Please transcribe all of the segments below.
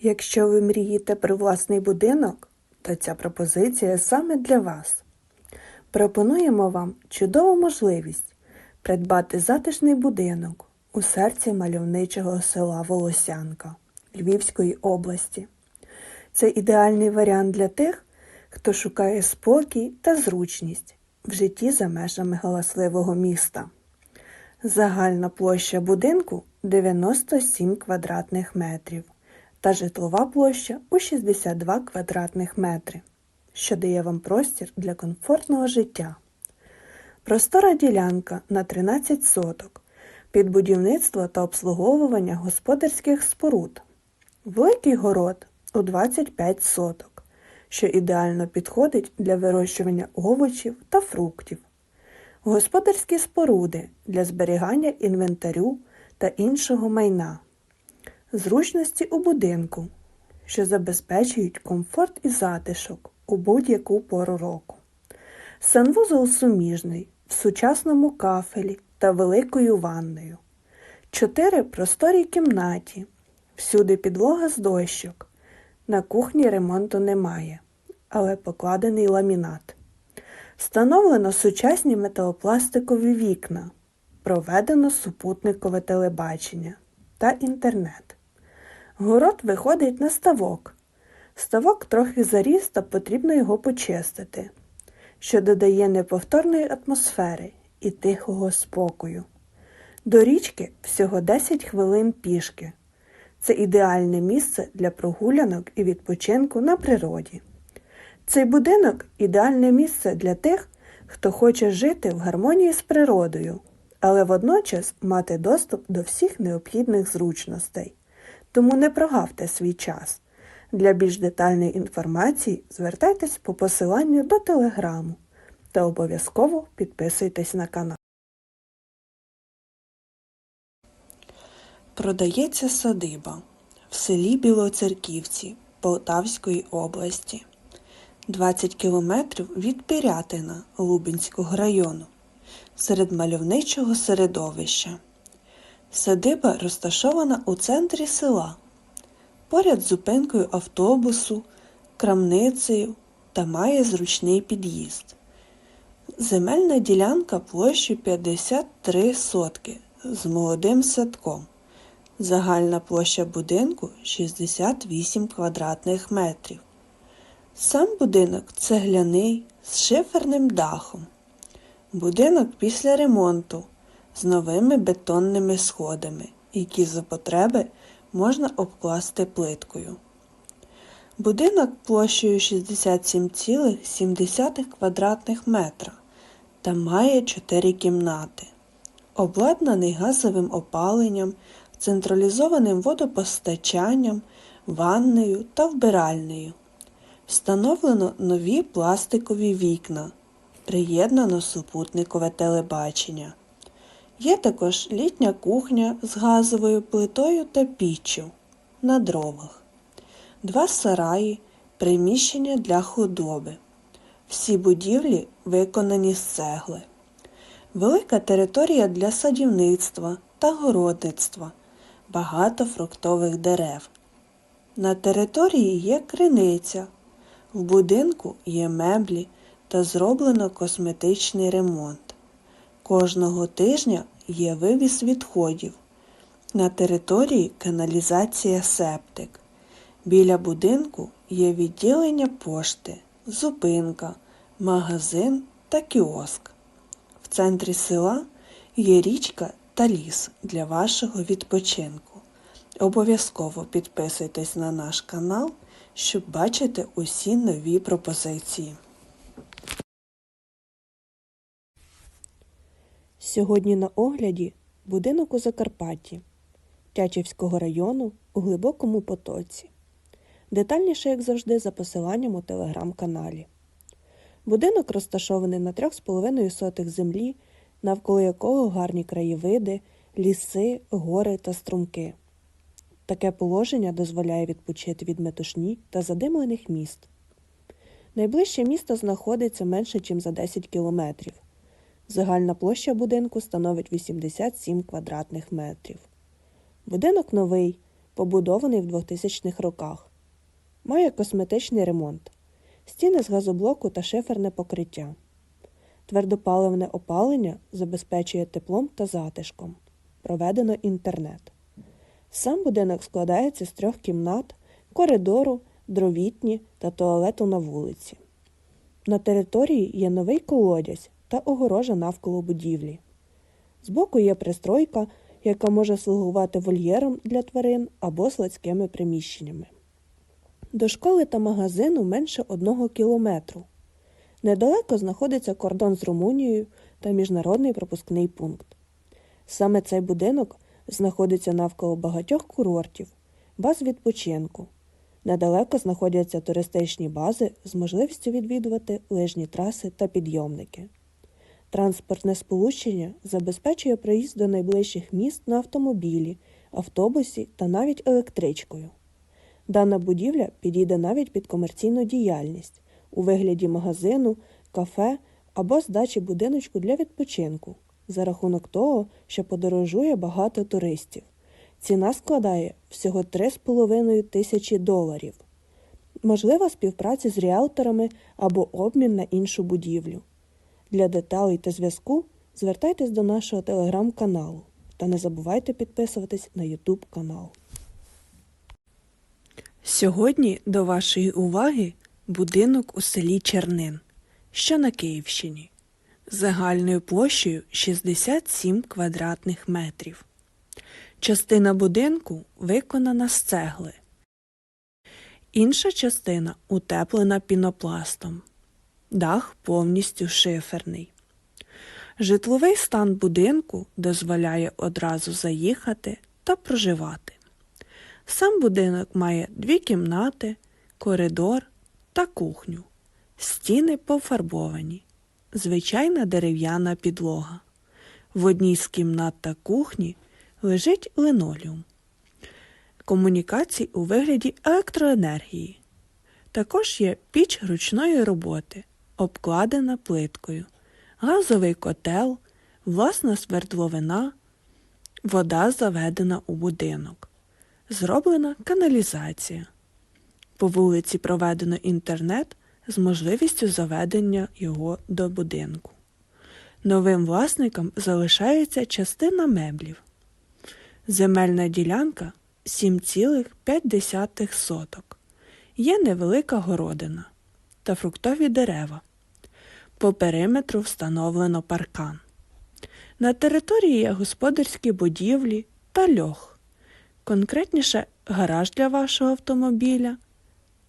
Якщо ви мрієте про власний будинок, то ця пропозиція саме для вас. Пропонуємо вам чудову можливість придбати затишний будинок у серці мальовничого села Волосянка Львівської області. Це ідеальний варіант для тих, хто шукає спокій та зручність в житті за межами галасливого міста. Загальна площа будинку 97 квадратних метрів та житлова площа у 62 квадратних метри, що дає вам простір для комфортного життя. Простора ділянка на 13 соток під будівництво та обслуговування господарських споруд. Великий город у 25 соток, що ідеально підходить для вирощування овочів та фруктів. Господарські споруди для зберігання інвентарю та іншого майна. Зручності у будинку, що забезпечують комфорт і затишок у будь-яку пору року. Санвузол суміжний в сучасному кафелі та великою ванною. Чотири просторі кімнаті. Всюди підлога з дощок. На кухні ремонту немає, але покладений ламінат. Встановлено сучасні металопластикові вікна. Проведено супутникове телебачення та інтернет. Город виходить на ставок. Ставок трохи заріс та потрібно його почистити, що додає неповторної атмосфери і тихого спокою. До річки всього 10 хвилин пішки. Це ідеальне місце для прогулянок і відпочинку на природі. Цей будинок ідеальне місце для тих, хто хоче жити в гармонії з природою, але водночас мати доступ до всіх необхідних зручностей. Тому не прогавте свій час. Для більш детальної інформації звертайтесь по посиланню до телеграму та обов'язково підписуйтесь на канал. Продається садиба в селі Білоцерківці Полтавської області. 20 кілометрів від Пирятина Лубенського району серед мальовничого середовища. Садиба розташована у центрі села, поряд з зупинкою автобусу, крамницею та має зручний під'їзд. Земельна ділянка площею 53 сотки з молодим садком. Загальна площа будинку 68 квадратних метрів. Сам будинок цегляний з шиферним дахом. Будинок після ремонту з новими бетонними сходами, які за потреби можна обкласти плиткою. Будинок площею 67,7 квадратних метра та має 4 кімнати. Обладнаний газовим опаленням, централізованим водопостачанням, ваннею та вбиральнею. Встановлено нові пластикові вікна. Приєднано супутникове телебачення. Є також літня кухня з газовою плитою та піччю на дровах, два сараї, приміщення для худоби. Всі будівлі виконані з цегли. Велика територія для садівництва та городництва, багато фруктових дерев. На території є криниця. В будинку є меблі та зроблено косметичний ремонт. Кожного тижня є вивіз відходів. На території каналізація септик. Біля будинку є відділення пошти, зупинка, магазин та кіоск. В центрі села є річка та ліс для вашого відпочинку. Обов'язково підписуйтесь на наш канал, щоб бачити усі нові пропозиції. Сьогодні на огляді будинок у Закарпатті Тячівського району у глибокому потоці. Детальніше, як завжди, за посиланням у телеграм-каналі. Будинок розташований на 3,5 сотих землі, навколо якого гарні краєвиди, ліси, гори та струмки. Таке положення дозволяє відпочити від метушні та задимлених міст. Найближче місто знаходиться менше, ніж за 10 кілометрів. Загальна площа будинку становить 87 квадратних метрів. Будинок новий, побудований в 2000-х роках. Має косметичний ремонт, стіни з газоблоку та шиферне покриття. Твердопаливне опалення забезпечує теплом та затишком. Проведено інтернет. Сам будинок складається з трьох кімнат, коридору, дровітні та туалету на вулиці. На території є новий колодязь та огорожа навколо будівлі. Збоку є пристройка, яка може слугувати вольєром для тварин або складськими приміщеннями. До школи та магазину менше одного кілометру. Недалеко знаходиться кордон з Румунією та міжнародний пропускний пункт. Саме цей будинок знаходиться навколо багатьох курортів, баз відпочинку. Недалеко знаходяться туристичні бази з можливістю відвідувати лижні траси та підйомники. Транспортне сполучення забезпечує проїзд до найближчих міст на автомобілі, автобусі та навіть електричкою. Дана будівля підійде навіть під комерційну діяльність у вигляді магазину, кафе або здачі будиночку для відпочинку за рахунок того, що подорожує багато туристів. Ціна складає всього 3,5 тисячі доларів. Можлива співпраця з ріелторами або обмін на іншу будівлю. Для деталей та зв'язку звертайтесь до нашого телеграм-каналу та не забувайте підписуватись на YouTube канал. Сьогодні до вашої уваги будинок у селі Чернин, що на Київщині, загальною площею 67 квадратних метрів. Частина будинку виконана з цегли. Інша частина утеплена пінопластом. Дах повністю шиферний. Житловий стан будинку дозволяє одразу заїхати та проживати. Сам будинок має дві кімнати, коридор та кухню. Стіни пофарбовані. Звичайна дерев'яна підлога. В одній з кімнат та кухні лежить линолеум. Комунікацій у вигляді електроенергії. Також є піч ручної роботи, обкладена плиткою, газовий котел, власна свердловина, вода заведена у будинок. Зроблена каналізація. По вулиці проведено інтернет з можливістю заведення його до будинку. Новим власникам залишається частина меблів. Земельна ділянка 7,5 соток. Є невелика городина та фруктові дерева. По периметру встановлено паркан. На території є господарські будівлі та льох, конкретніше гараж для вашого автомобіля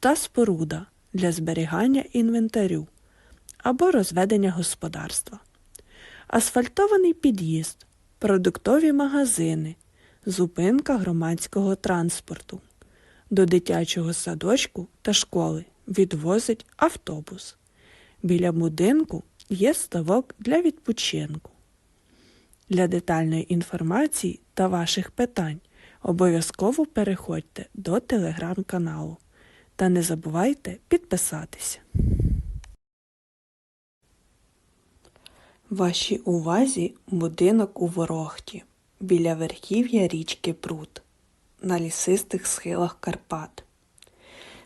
та споруда для зберігання інвентарю або розведення господарства, асфальтований під'їзд, продуктові магазини, зупинка громадського транспорту. До дитячого садочку та школи відвозить автобус. Біля будинку є ставок для відпочинку. Для детальної інформації та ваших питань обов'язково переходьте до телеграм-каналу та не забувайте підписатися. Вашій увазі будинок у Ворохті біля верхів'я річки Прут на лісистих схилах Карпат.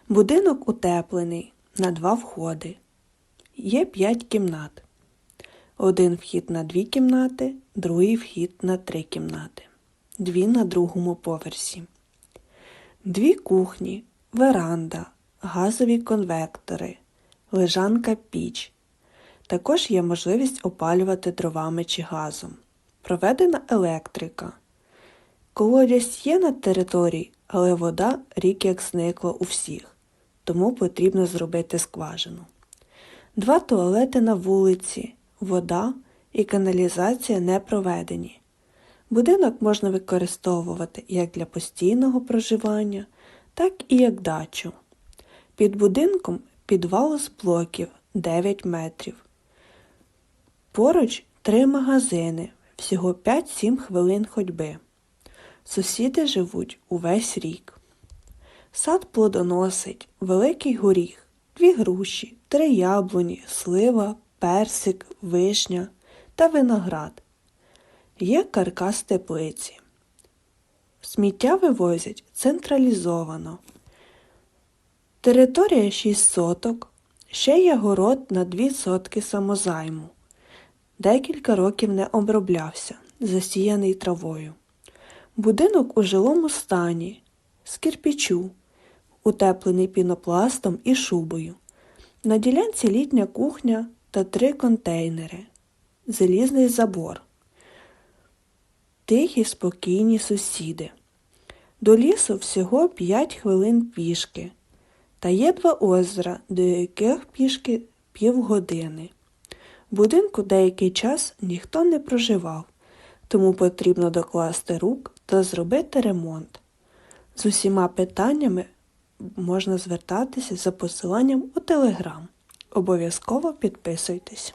Будинок утеплений на два входи. Є п'ять кімнат. Один вхід на дві кімнати, другий вхід на три кімнати. Дві на другому поверсі. Дві кухні, веранда, газові конвектори, лежанка піч. Також є можливість опалювати дровами чи газом. Проведена електрика. Колодязь є на території, але вода рік як зникла у всіх, тому потрібно зробити скважину. Два туалети на вулиці, вода і каналізація не проведені. Будинок можна використовувати як для постійного проживання, так і як дачу. Під будинком підвал з блоків 9 метрів. Поруч три магазини, всього 5-7 хвилин ходьби. Сусіди живуть увесь рік. Сад плодоносить, великий горіх, дві груші, три яблуні, слива, персик, вишня та виноград. Є каркас теплиці. Сміття вивозять централізовано. Територія 6 соток. Ще є город на 2 сотки самозайму. Декілька років не оброблявся, засіяний травою. Будинок у жилому стані, з кирпічу, утеплений пінопластом і шубою. На ділянці літня кухня та три контейнери, залізний забор. Тихі, спокійні сусіди. До лісу всього 5 хвилин пішки. Та є два озера, до яких пішки півгодини. В будинку деякий час ніхто не проживав, тому потрібно докласти рук та зробити ремонт. З усіма питаннями можна звертатися за посиланням у Телеграм. Обов'язково підписуйтесь.